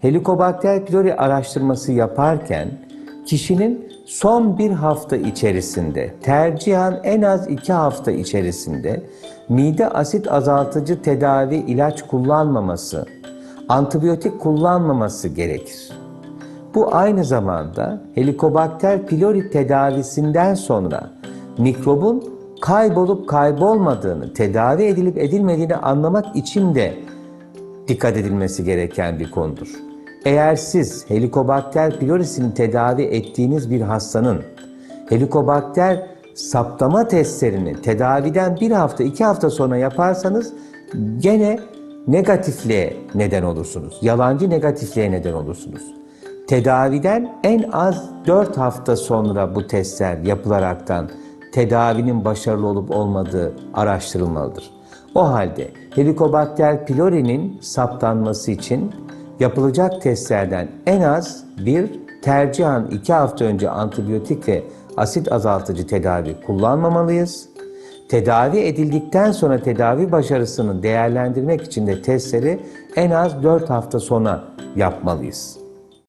Helikobakter pylori araştırması yaparken kişinin son bir hafta içerisinde, tercihen en az iki hafta içerisinde mide asit azaltıcı tedavi ilaç kullanmaması, antibiyotik kullanmaması gerekir. Bu aynı zamanda Helicobacter pylori tedavisinden sonra mikrobun kaybolup kaybolmadığını, tedavi edilip edilmediğini anlamak için de dikkat edilmesi gereken bir konudur. Eğer siz Helicobacter pylorisini tedavi ettiğiniz bir hastanın Helicobacter saptama testlerini tedaviden bir hafta, iki hafta sonra yaparsanız gene negatifliğe neden olursunuz. Yalancı negatifliğe neden olursunuz. Tedaviden en az 4 hafta sonra bu testler yapılaraktan tedavinin başarılı olup olmadığı araştırılmalıdır. O halde Helicobacter pylori'nin saptanması için yapılacak testlerden en az bir tercihen 2 hafta önce antibiyotik ve asit azaltıcı tedavi kullanmamalıyız. Tedavi edildikten sonra tedavi başarısını değerlendirmek için de testleri en az 4 hafta sonra yapmalıyız.